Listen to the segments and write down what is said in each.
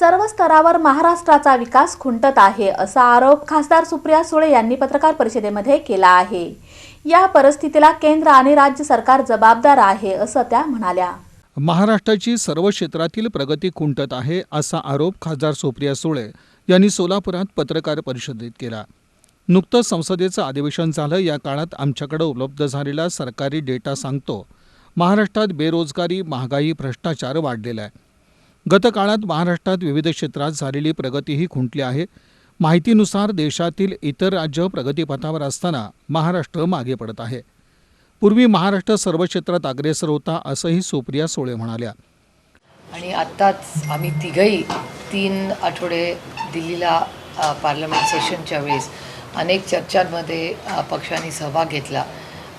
सर्व स्तरावर महाराष्ट्राचा विकास खुंटत आहे असा आरोप खासदार सुप्रिया सुळे यांनी पत्रकार परिषदेमध्ये केला आहे. या परिस्थितीला केंद्र आणि राज्य सरकार जबाबदार आहे असं त्या म्हणाल्या. महाराष्ट्राची सर्व क्षेत्रातील प्रगती खुंटत आहे असा आरोप खासदार सुप्रिया सुळे यांनी सोलापुरात पत्रकार परिषदेत केला. नुकतंच संसदेचं अधिवेशन झालं या काळात आमच्याकडे उपलब्ध झालेला सरकारी डेटा सांगतो महाराष्ट्रात बेरोजगारी महागाई भ्रष्टाचार वाढलेला आहे. गतकाळात महाराष्ट्रात विविध क्षेत्रात झालेली प्रगतीही खुंटली आहे. माहितीनुसार देशातील इतर राज्य प्रगतीपथावर असताना महाराष्ट्र मागे पडत आहे. पूर्वी महाराष्ट्र सर्व क्षेत्रात अग्रेसर होता असंही सुप्रिया सोळे म्हणाल्या. आणि आत्ताच आम्ही तिघही तीन आठवडे दिल्लीला पार्लमेंट सेशनच्या वेळेस अनेक चर्चांमध्ये पक्षांनी सहभाग घेतला.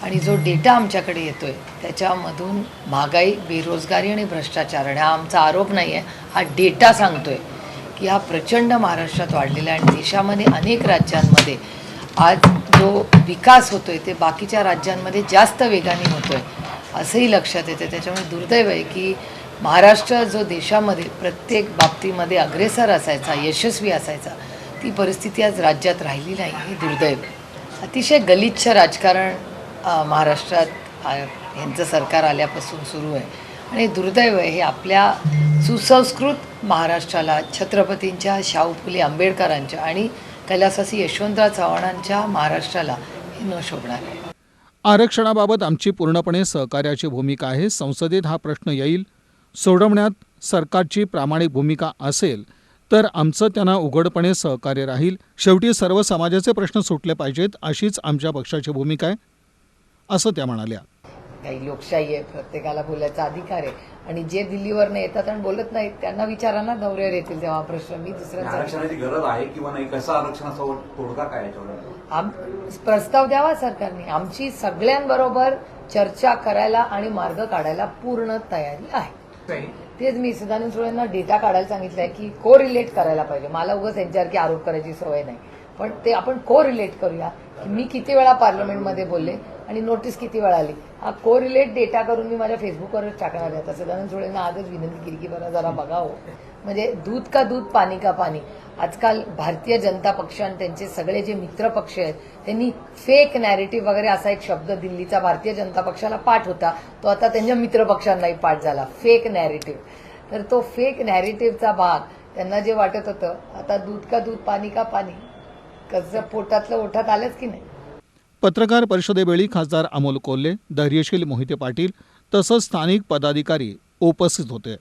आणि जो डेटा आमच्याकडे येतो आहे त्याच्यामधून महागाई बेरोजगारी आणि भ्रष्टाचार आणि हा आमचा आरोप नाही आहे हा डेटा सांगतो आहे की हा प्रचंड महाराष्ट्रात वाढलेला आहे आणि देशामध्ये अनेक राज्यांमध्ये आज जो विकास होतो आहे ते बाकीच्या राज्यांमध्ये जास्त वेगाने होतो आहे असंही लक्षात येते त्याच्यामुळे दुर्दैव आहे की महाराष्ट्र जो देशामध्ये प्रत्येक बाबतीमध्ये अग्रेसर असायचा यशस्वी असायचा ती परिस्थिती आज राज्यात राहिली नाही हे दुर्दैव अतिशय गलिच्छ राजकारण महाराष्ट्रात यांचं सरकार आल्यापासून सुरू आहे. आणि दुर्दैव आहे हे आपल्या सुसंस्कृत महाराष्ट्राला छत्रपतींच्या शाहू फुले आंबेडकरांच्या आणि कैलासासी यशवंतराव चव्हाणांच्या महाराष्ट्राला हे न शोभणार आहे. आरक्षणाबाबत आमची पूर्णपणे सहकार्याची भूमिका आहे. संसदेत हा प्रश्न येईल. सोडवण्यात सरकारची प्रामाणिक भूमिका असेल तर आमचं त्यांना उघडपणे सहकार्य राहील. शेवटी सर्व समाजाचे प्रश्न सुटले पाहिजेत अशीच आमच्या पक्षाची भूमिका आहे. असं त्या म्हणाल्या. काही लोकशाही आहे प्रत्येकाला बोलायचा अधिकार आहे. आणि जे दिल्लीवरनं येतात आणि बोलत नाहीत त्यांना विचारा ना दौऱ्यावर येतील तेव्हा प्रश्न. मी दुसऱ्यांचा आरक्षणाची गरज आहे किंवा नाही? कसं आरक्षणाचा तोडगा काय आम प्रस्ताव द्यावा सरकारने. आमची सगळ्यांबरोबर चर्चा करायला आणि मार्ग काढायला पूर्ण तयारी आहे. तेच मी सदानंद सुळेंना डेटा काढायला सांगितलंय की को रिलेट करायला पाहिजे. मला उगाच यांच्यासारखी आरोप करायची सवय नाही. पण ते आपण को रिलेट करूया. की मी किती वेळा पार्लमेंटमध्ये बोलले आणि नोटीस किती वेळा आली हा कोरिलेट डेटा करून मी माझ्या फेसबुकवरच टाकणार आहे आता सदानंद सुळेंना आजच विनंती केली की बरं जरा बघावं हो. म्हणजे दूध का दूध पाणी का पाणी? आजकाल भारतीय जनता पक्ष आणि त्यांचे सगळे जे मित्र पक्ष आहेत त्यांनी फेक नॅरेटिव्ह वगैरे असा एक शब्द दिल्लीचा भारतीय जनता पक्षाला पाठ होता. तो आता त्यांच्या मित्र पक्षांनाही पाठ झाला. फेक नॅरेटिव्ह तर तो फेक नॅरेटिव्हचा भाग त्यांना जे वाटत होतं आता दूध का दूध पाणी का पाणी? कसं पोटातलं ओठात आलंच की नाही? पत्रकार परिषदेवेळी खासदार अमोल कोल्हे धैर्यशील मोहिते पाटील तसंच स्थानिक पदाधिकारी उपस्थित होते.